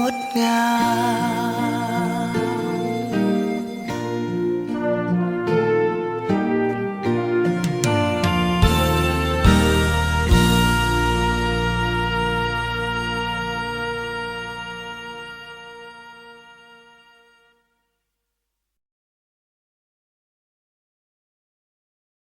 ngút ngàn